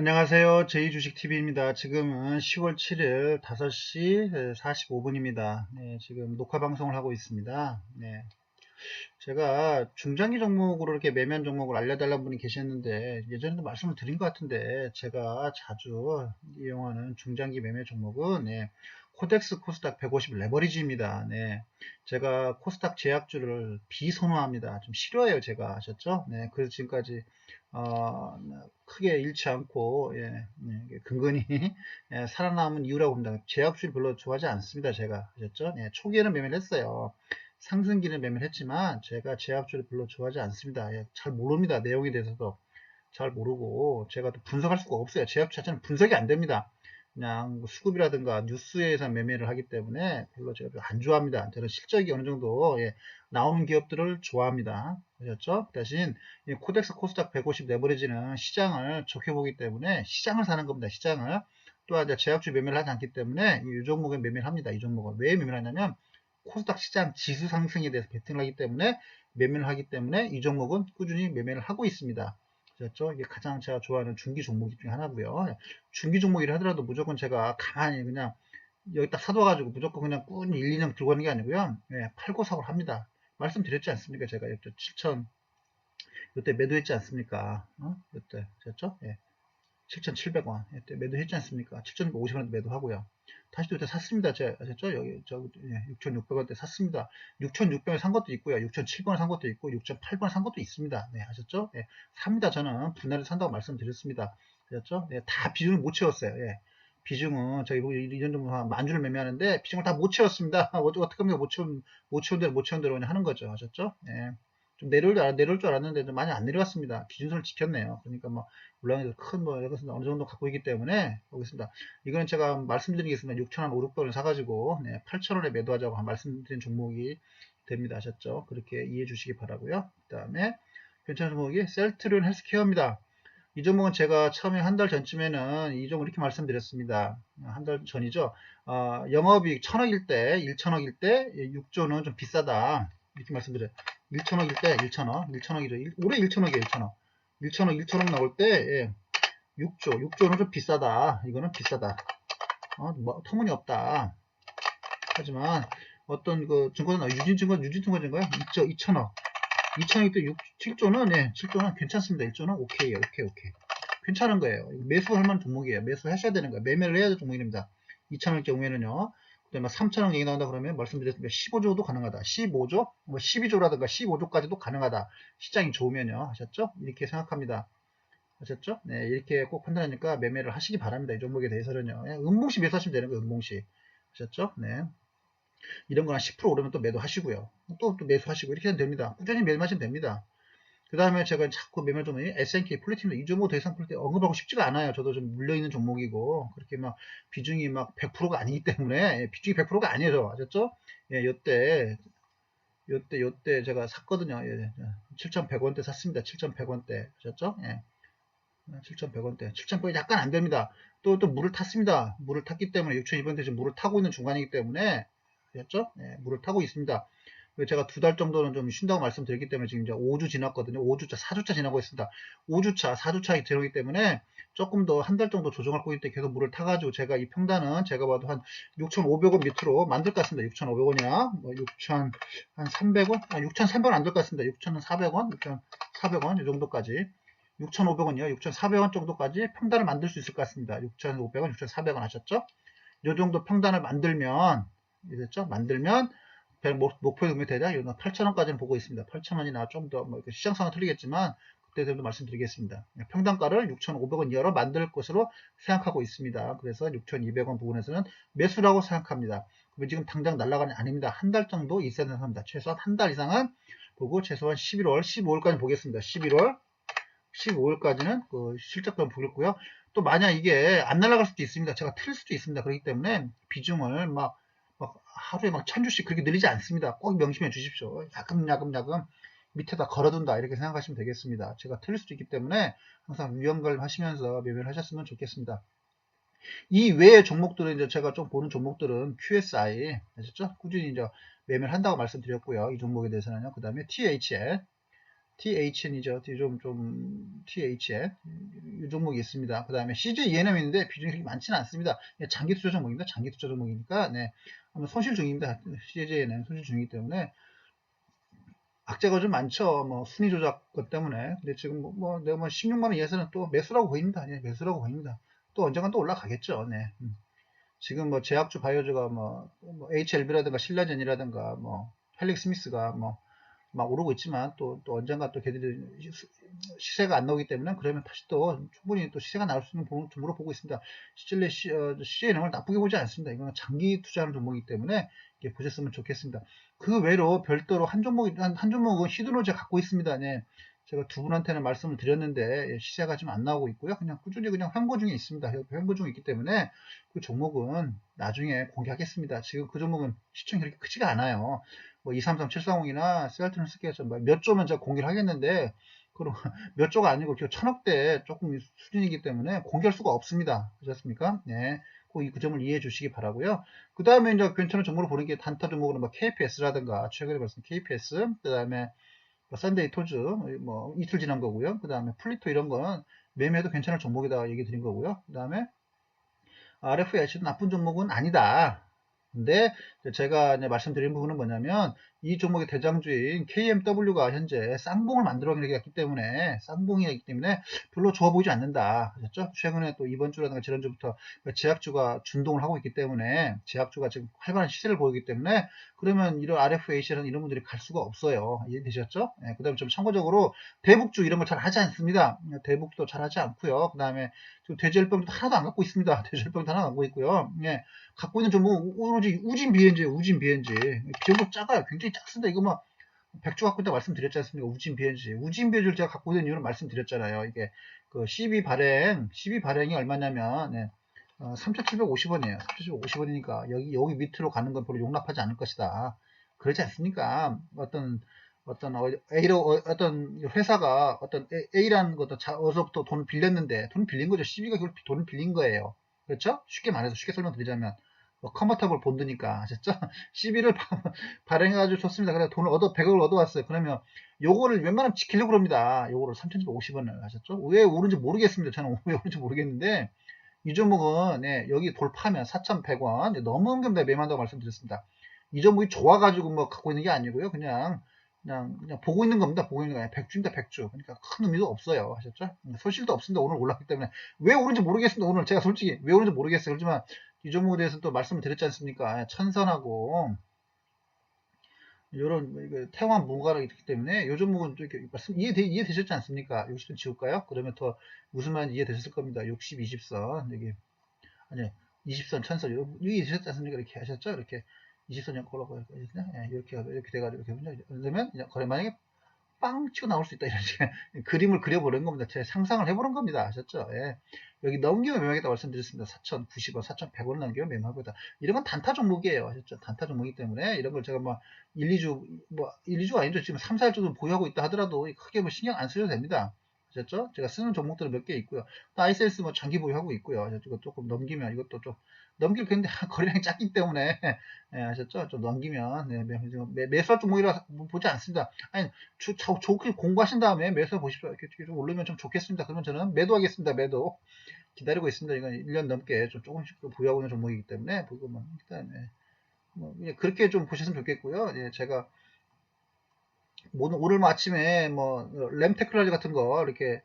안녕하세요. 제이주식TV입니다. 지금은 10월 7일 5시 45분입니다. 네, 지금 녹화 방송을 하고 있습니다. 네. 제가 중장기 종목으로 이렇게 매면 종목을 알려달라는 분이 계셨는데 예전에도 말씀을 드린 것 같은데 제가 자주 이용하는 중장기 매매 종목은 네, 코덱스 코스닥 150 레버리지입니다. 네. 제가 코스닥 제약주를 비선호합니다. 좀 싫어해요, 제가. 아셨죠? 네. 그래서 지금까지, 어, 크게 잃지 않고, 예, 네, 근근히, 예, 살아남은 이유라고 봅니다. 제약주를 별로 좋아하지 않습니다, 제가. 아셨죠? 네. 초기에는 매매를 했어요. 상승기는 매매를 했지만, 제가 제약주를 별로 좋아하지 않습니다. 예, 잘 모릅니다. 내용에 대해서도. 잘 모르고, 제가 또 분석할 수가 없어요. 제약주 자체는 분석이 안 됩니다. 그냥 뭐 수급이라든가 뉴스에서 매매를 하기 때문에 별로 제가 안 좋아합니다. 저는 실적이 어느 정도 예, 나오는 기업들을 좋아합니다. 아셨죠? 대신 코덱스 코스닥 150 레버리지는 시장을 좋게 보기 때문에 시장을 사는 겁니다. 시장을 또한 제약주 매매를 하지 않기 때문에 이 종목에 매매를 합니다. 이 종목은 왜 매매를 하냐면 코스닥 시장 지수 상승에 대해서 베팅을 하기 때문에 매매를 하기 때문에 이 종목은 꾸준히 매매를 하고 있습니다. 그렇죠? 이게 가장 제가 좋아하는 중기 종목 중에 하나고요. 중기 종목이라 하더라도 무조건 제가 가만히 그냥 여기 딱 사둬가지고 무조건 그냥 꾸준히 1, 2년 들고 가는 게 아니고요. 예, 팔고 사고 합니다. 말씀드렸지 않습니까? 제가 이때 7천 이때 매도했지 않습니까? 어? 이때 됐죠? 예. 7,700원 이때 매도했지 않습니까? 7,650원에 매도하고요. 다시 또 이때 샀습니다. 아셨죠? 여기 저 예, 6,600원대 샀습니다. 6,600원 산 것도 있고요. 6,700원 산 것도 있고 6,800원 산 것도 있습니다. 네, 아셨죠? 예, 삽니다. 저는 분할을 산다고 말씀드렸습니다. 아셨죠? 예, 다 비중을 못 채웠어요. 예. 비중은 저희 이전 정도 만 주를 매매하는데 비중을 다 못 채웠습니다. 어떻게 하면 못 채운 못 채운 대로 못 채운 대로 하는 거죠. 아셨죠? 예. 좀 내려올, 내려올 줄 알았는데 좀 많이 안 내려갔습니다. 기준선을 지켰네요. 그러니까 뭐, 물론 큰뭐 여기서 어느 정도 갖고 있기 때문에 보겠습니다. 이거는 제가 말씀드리겠습니다. 6,000원, 5, 600원을 사가지고 네, 8,000원에 매도하자고 말씀드린 종목이 됩니다. 아셨죠? 그렇게 이해해 주시기 바라고요. 그 다음에 괜찮은 종목이 셀트리온 헬스케어입니다. 이 종목은 제가 처음에 한 달 전쯤에는 이 종목 이렇게 말씀드렸습니다. 한 달 전이죠. 어, 영업이익 1000억일 때, 1천억일 때 6조는 좀 비싸다. 이렇게 말씀드려요. 1천억일 때 1천억, 1천억이죠. 올해 1천억이에요, 1천억. 1천억, 1천억 나올 때 예, 6조, 6조는 좀 비싸다. 이거는 비싸다. 어, 뭐, 터무니없다. 하지만 어떤 그 증권은 유진증권, 유진증권인가요? 2조, 2천억. 2천억일 때 6, 7조는 예, 7조는 괜찮습니다. 1조는 오케이에요. 오케이, 오케이. 괜찮은 거예요. 매수할 만한 종목이에요. 매수하셔야 되는 거예요. 매매를 해야 될 종목입니다. 2천억일 경우에는요. 그다음에 3천원 얘기 나온다 그러면 말씀드렸습니다. 15조도 가능하다. 15조, 뭐 12조라든가 15조까지도 가능하다. 시장이 좋으면요. 하셨죠? 이렇게 생각합니다. 하셨죠? 네, 이렇게 꼭 판단하니까 매매를 하시기 바랍니다. 이 종목에 대해서는요. 예, 음봉시 매수 하시면 되는 거예요. 음봉시. 하셨죠? 네. 이런 거나 10% 오르면 또 매도하시고요. 또, 또 매수하시고 이렇게 하면 됩니다. 꾸준히 매매하시면 됩니다. 그 다음에 제가 자꾸 매매 종목이 SNK 플래티넘 이 종목 더 이상 플래티 언급하고 싶지가 않아요. 저도 좀 물려있는 종목이고 그렇게 막 비중이 막 100%가 아니기 때문에 예, 비중이 100%가 아니에요. 아셨죠? 예, 요때 요때 요때 제가 샀거든요. 예, 7,100원대 예. 샀습니다. 7,100원대 아셨죠? 예. 7,100원대. 7,100원 약간 안 됩니다. 또, 또 물을 탔습니다. 물을 탔기 때문에 6,200원대 지금 물을 타고 있는 중간이기 때문에 아셨죠? 예, 물을 타고 있습니다. 제가 두 달 정도는 좀 쉰다고 말씀드렸기 때문에 지금 이제 5주 지났거든요. 5주차, 4주차 지나고 있습니다. 5주차, 4주차 지나기 때문에 조금 더 한 달 정도 조정할 거기 때문에 계속 물을 타가지고 제가 이 평단은 제가 봐도 한 6,500원 밑으로 만들 것 같습니다. 6,500원이나 뭐 6,000, 한 300원? 아, 6,300원 안 될 것 같습니다. 6,400원? 6,400원? 이 정도까지. 6,500원이요. 6,400원 정도까지 평단을 만들 수 있을 것 같습니다. 6,500원, 6,400원 하셨죠? 이 정도 평단을 만들면, 이랬죠? 만들면 목표 금액 대략 8,000원까지는 보고 있습니다. 8,000원이나 좀 더 뭐 시장 상황 틀리겠지만 그때 되도 말씀드리겠습니다. 평단가를 6,500원 이하로 만들 것으로 생각하고 있습니다. 그래서 6,200원 부분에서는 매수라고 생각합니다. 그러면 지금 당장 날라가는 아닙니다. 한 달 정도 있어야 된답니다. 최소한 한 달 이상은 보고 최소한 11월, 15월까지 보겠습니다. 11월, 15월까지는 그 실적도 보겠고요. 또 만약 이게 안 날아갈 수도 있습니다. 제가 틀릴 수도 있습니다. 그렇기 때문에 비중을 막 하루에 막 천 주씩 그렇게 늘리지 않습니다. 꼭 명심해 주십시오. 야금야금야금 밑에다 걸어둔다 이렇게 생각하시면 되겠습니다. 제가 틀릴 수도 있기 때문에 항상 위험걸 하시면서 매매를 하셨으면 좋겠습니다. 이 외의 종목들은 이제 제가 좀 보는 종목들은 QSI 아셨죠? 꾸준히 이제 매매를 한다고 말씀드렸고요. 이 종목에 대해서는요. 그 다음에 THL THN이죠. 좀, 좀, THN. 이 종목이 있습니다. 그 다음에 CJENM 있는데 비중이 그렇게 많지는 않습니다. 예, 장기 투자 종목입니다. 장기 투자 종목이니까, 네. 손실 중입니다. CJENM 손실 중이기 때문에. 악재가 좀 많죠. 뭐, 순위 조작 것 때문에. 근데 지금 뭐, 뭐 내가 뭐 16만원 이하서는 또 매수라고 보입니다. 예, 매수라고 보입니다. 또 언젠간 또 올라가겠죠. 네. 음. 지금 뭐 제약주 바이오주가 뭐, 뭐 HLB라든가 신라젠이라든가 뭐 헬릭 스미스가 뭐 막 오르고 있지만 또, 또 언젠가 또 걔들이 시세가 안 나오기 때문에 그러면 다시 또 충분히 또 시세가 나올 수 있는 종목으로 보고 있습니다. 실내 시에는 나쁘게 보지 않습니다. 이거는 장기 투자하는 종목이기 때문에 보셨으면 좋겠습니다. 그 외로 별도로 한 종목, 한, 한 종목은 히드노제 갖고 있습니다. 네. 제가 두 분한테는 말씀을 드렸는데 예, 시세가 좀 안 나오고 있고요. 그냥 꾸준히 그냥 횡보 중에 있습니다. 횡보 중에 있기 때문에 그 종목은 나중에 공개하겠습니다. 지금 그 종목은 시청이 그렇게 크지가 않아요. 뭐 233740이나 셀트는 스케어서 몇 조면 제가 공개를 하겠는데 그럼 몇 조가 아니고 천억대 조금 수준이기 때문에 공개할 수가 없습니다. 그렇습니까? 네. 꼭그 점을 이해해 주시기 바라고요. 그 다음에 이제 괜찮은 정보를 보는 게 단타 종목은 뭐 KPS라든가 최근에 때 KPS, 그 다음에 뭐 썬데이 토즈, 뭐 이틀 지난 거고요. 그 다음에 플리토 이런 건 매매도 괜찮을 종목이다 얘기 드린 거고요. 그 다음에 RFIC도 나쁜 종목은 아니다. 근데 제가 말씀드린 부분은 뭐냐면 이 종목의 대장주인 KMW가 현재 쌍봉을 만들어내기 때문에 쌍봉이기 때문에 별로 좋아 보이지 않는다. 그렇죠? 최근에 또 이번 주라든가 지난주부터 제약주가 준동을 하고 있기 때문에 제약주가 지금 활발한 시세를 보이기 때문에 그러면 이런 RFAC라는 이런 분들이 갈 수가 없어요. 이해되셨죠? 네, 그 다음에 좀 참고적으로 대북주 이런 걸 잘 하지 않습니다. 대북도 잘 하지 않고요. 그 다음에 지금 돼지열병도 하나도 안 갖고 있습니다. 돼지열병도 하나 갖고 있고요. 예, 갖고 있는 종목은 오로지 우진 비엔지예요. 우진 비엔지. 비용도 작아요. 굉장히 작습니다. 이거 뭐 백조 갖고 있다 말씀드렸지 않습니까? 우진 비엔지. 우진 비엔지를 제가 갖고 있는 이유는 말씀드렸잖아요. 이게 그 12 발행, 12 발행이 얼마냐면 예, 어, 3,750원이에요. 3,750원이니까 여기 여기 밑으로 가는 건 별로 용납하지 않을 것이다. 그렇지 않습니까? 어떤 어떤 A로 어떤 회사가 어떤 A라는 것도 어서부터 돈을 빌렸는데 돈 빌린 거죠. 12가 그걸 돈을 빌린 거예요. 그렇죠? 쉽게 말해서 쉽게 설명드리자면 뭐 컨버터블 본드니까 아셨죠? 12를 발행해가지고 좋습니다. 그래 돈을 얻어 100억을 얻어왔어요. 그러면 요거를 웬만하면 지키려고 합니다. 요거를 3,750원을 하셨죠? 왜 오른지 모르겠습니다. 저는 왜 오른지 모르겠는데 이 종목은 네, 여기 돌파면 4,100원 넘은 겁니다. 매만다고 말씀드렸습니다. 이 종목이 좋아가지고 뭐 갖고 있는 게 아니고요. 그냥 그냥 그냥 보고 있는 겁니다. 보고 있는 거예요. 백주입니다. 백주. 그러니까 큰 의미도 없어요. 하셨죠? 소실도 없습니다. 오늘 올랐기 때문에 왜 오른지 모르겠습니다. 오늘 제가 솔직히 왜 오른지 모르겠어요. 그렇지만 이 종목에 대해서 또 말씀을 드렸지 않습니까? 천선하고 이런 태왕 무가가 있기 때문에 이 종목은 좀 이렇게 말씀 이해되, 이해되셨지 않습니까? 60선 지울까요? 그러면 더 무슨 말인지 이해되셨을 겁니다. 60, 20선 여기 아니 20선 천선 이해되셨지 않습니까? 이렇게 하셨죠? 이렇게 20선 걸어가야 예, 이렇게 이렇게 돼가지고 이렇게 그러면 거래 만약에 빵 치고 나올 수 있다 이런 식의 그림을 그려보는 겁니다. 제 상상을 해보는 겁니다. 아셨죠? 예. 여기 넘기면 매매하겠다 말씀드렸습니다. 4,090원, 4,100원 넘기면 매매하겠다. 이런 건 단타 종목이에요. 아셨죠? 단타 종목이기 때문에 이런 걸 제가 뭐 1, 2주, 뭐 1, 2주가 아니죠. 지금 3, 4일 보유하고 있다 하더라도 크게 뭐 신경 안 쓰셔도 됩니다. 아셨죠? 제가 쓰는 종목들은 몇 개 있고요. 아이셀스 뭐 장기 보유하고 있고요. 이거 조금 넘기면 이것도 좀 넘길 텐데 거래량이 작기 때문에 예, 아셨죠? 좀 넘기면 네, 매, 매수할 종목이라 보지 않습니다. 아니 주, 좋게 공부하신 다음에 매수 보십시오. 이렇게 좀 오르면 좀 좋겠습니다. 그러면 저는 매도하겠습니다. 매도 기다리고 있습니다. 이건 1년 넘게 좀 조금씩 보유하고 있는 종목이기 때문에 보고만 일단 뭐 그렇게 좀 보셨으면 좋겠고요. 예, 제가 오늘, 아침에 뭐 램테크놀로지 같은 거 이렇게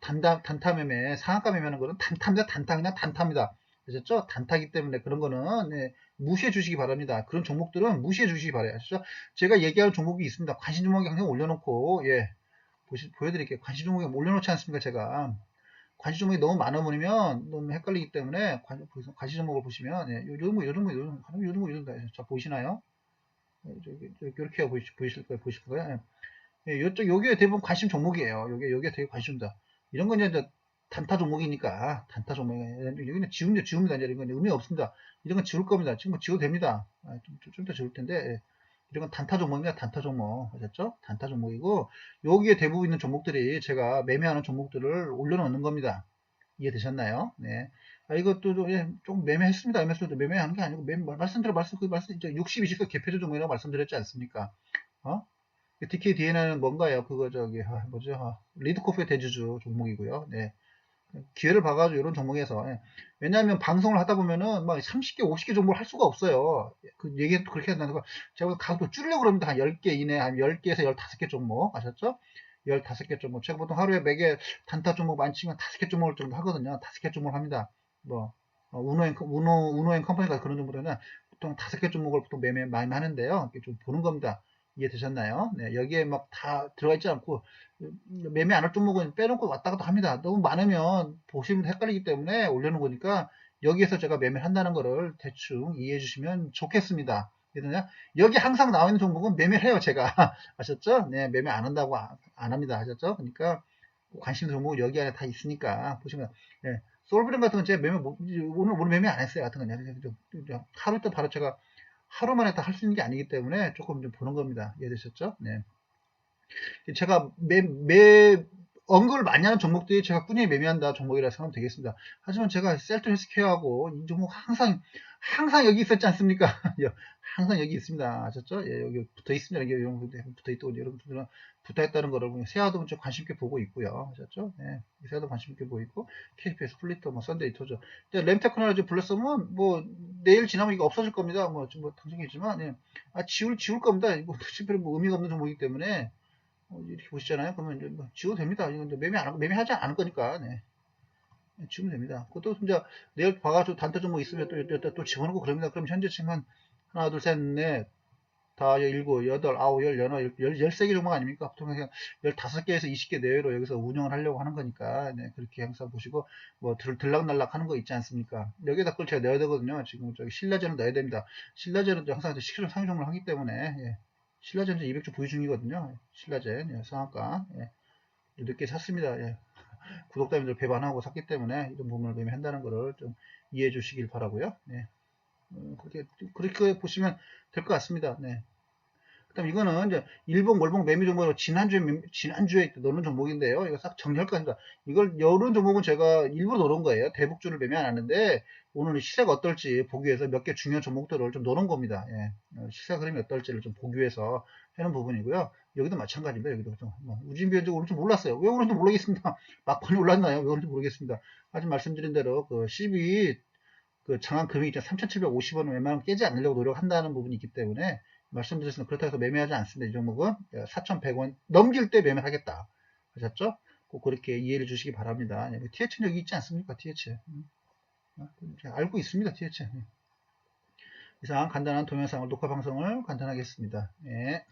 단타, 단타 매매, 상한가 매매하는 거는 단타입니다. 단타 그냥 단타입니다. 아셨죠? 단타기 때문에 그런 거는 네, 무시해 주시기 바랍니다. 그런 종목들은 무시해 주시기 바라요. 아시죠? 제가 얘기할 종목이 있습니다. 관심 종목이 항상 올려놓고 예 보시, 보여드릴게요. 관심 종목이 올려놓지 않습니까? 제가 관심 종목이 너무 많아 보이면 너무 헷갈리기 때문에 관, 관심 종목을 보시면 예, 요, 요 종목, 요 종목, 요 종목, 요 종목, 요 종목, 자 보이시나요? 이렇게 보이실, 보이실 거예요. 보이실 거예요. 예, 요쪽, 요게 대부분 관심 종목이에요. 요게, 요게 되게 관심다. 이런 건 이제 단타 종목이니까, 단타 종목, 여기는 지우면 지웁니다. 이제 이런 건 의미 없습니다. 이런 건 지울 겁니다. 지금 뭐 지워도 됩니다. 아, 좀, 좀더 지울 텐데, 예. 이런 건 단타 종목입니다. 단타 종목. 아셨죠? 단타 종목이고, 여기에 대부분 있는 종목들이 제가 매매하는 종목들을 올려놓는 겁니다. 이해되셨나요? 네. 아, 이것도 좀, 예, 좀 매매했습니다. 매매했도 매매하는 게 아니고, 매, 말씀드려, 말씀, 그 말씀, 이제 60, 20도 개표조 종목이라고 말씀드렸지 않습니까? 어? DKDNA는 뭔가요? 그거 저기 아, 뭐죠? 아, 리드코프의 대주주 종목이고요. 네. 기회를 봐가지고 이런 종목에서 예. 왜냐하면 방송을 하다 보면은 막 30개, 50개 종목을 할 수가 없어요. 그 얘기 그렇게 한다는 거 제가 가격도 줄이려고 그럽니다. 한 10개 이내, 한 10개에서 15개 종목 아셨죠? 15개 종목. 제가 보통 하루에 매개 단타 종목 많지만 5개 종목을 정도 하거든요. 5개 종목을 합니다. 뭐 어, 우노앤 우노 우노앤 컴퍼니가 그런 정도는 보통 5개 종목을 보통 매매 많이 하는데요. 좀 보는 겁니다. 이해되셨나요? 네, 여기에 막 다 들어가 있지 않고 매매 안 할 종목은 빼놓고 왔다 갔다 합니다. 너무 많으면 보시면 헷갈리기 때문에 올려놓은 거니까 여기에서 제가 매매를 한다는 거를 대충 이해해 주시면 좋겠습니다. 그러냐 여기 항상 나와 있는 종목은 매매를 해요, 제가. 아셨죠? 네, 매매 안 한다고 안, 안 합니다. 아셨죠? 그러니까 관심 종목은 여기 안에 다 있으니까 보시면 네, 솔브랜 같은 건 제가 매매 못- 오늘 오늘 매매 안 했어요. 같은 건 하루 있다 바로 제가 하루 만에 다 할 수 있는 게 아니기 때문에 조금 좀 보는 겁니다. 이해되셨죠? 네. 제가 매, 매, 언급을 많이 하는 종목들이 제가 꾸준히 매매한다 종목이라 생각하면 되겠습니다. 하지만 제가 셀트 헬스케어하고 이 종목 항상, 항상 여기 있었지 않습니까? 항상 여기 있습니다. 아셨죠? 예, 여기 붙어 있습니다. 여기 이런 분들 붙어 있고, 여러분들은 붙어 있다는 거를 세아도 좀 관심 있게 보고 있고요. 아셨죠? 예, 세아도 관심 있게 보고 있고, KPS 플리터, 뭐, 썬데이 토죠. 램테크놀로지 블랙썸은 뭐, 내일 지나면 이거 없어질 겁니다. 뭐, 좀 뭐, 당장이지만, 예. 아, 지울, 지울 겁니다. 뭐, 특별히 뭐 의미가 없는 종목이기 때문에, 어, 이렇게 보시잖아요. 그러면 뭐 지워도 됩니다. 이건 매매 안 매매하지 않을 거니까, 네. 네, 지우면 됩니다. 그것도 진짜 내일 봐가지고 단타 종목 있으면 또, 또, 또, 또 집어넣고 그럽니다. 그럼 현재 지금 한 하나, 둘, 셋, 넷, 다, 일곱, 여덟, 아홉, 열, 열하, 열, 열, 열세 개 종목 아닙니까? 보통 그냥 열다섯 개에서 이십 개 내외로 여기서 운영을 하려고 하는 거니까, 네, 그렇게 항상 보시고, 뭐, 들, 들락날락 하는 거 있지 않습니까? 여기에다 그걸 제가 넣어야 되거든요. 지금 저기 신라제는 넣어야 됩니다. 신라제는 항상 시키는 상종을 하기 때문에, 예. 신라제는 200주 보유 중이거든요. 신라제, 예, 상한가, 예. 늦게 샀습니다. 예. 구독자님들 배반하고 샀기 때문에 이런 부분을 매매한다는 것을 좀 이해해 주시길 바라고요. 네. 음, 그렇게 그렇게 보시면 될 것 같습니다. 네. 그 다음 이거는 이제 일본 월봉 매매 종목으로 지난주에 매- 지난주에 넣는 종목인데요. 이거 싹 정리할 겁니다. 이걸 여는 종목은 제가 일부러 넣은 거예요. 대북주를 매매 안 하는데 오늘 시세가 어떨지 보기 위해서 몇 개 중요한 종목들을 좀 넣은 겁니다. 예. 어, 시세 흐름이 어떨지를 좀 보기 위해서 하는 부분이고요. 여기도 마찬가지입니다. 여기도 좀 뭐, 우진비현적 오른지 몰랐어요. 왜 오른지 모르겠습니다. 막판에 올랐나요? 왜 오른지 모르겠습니다. 하지만 말씀드린 대로 그 12, 그 정한 금액이 3,750원을 웬만하면 깨지 않으려고 노력한다는 부분이 있기 때문에 말씀드렸습니다. 그렇다고 해서 매매하지 않습니다. 이 종목은 4,100원 넘길 때 매매하겠다. 아셨죠? 꼭 그렇게 이해를 주시기 바랍니다. TH는 여기 있지 않습니까? TH. 음. 어, 알고 있습니다. TH. 이상 간단한 동영상을 녹화 방송을 간단하게 했습니다. 예.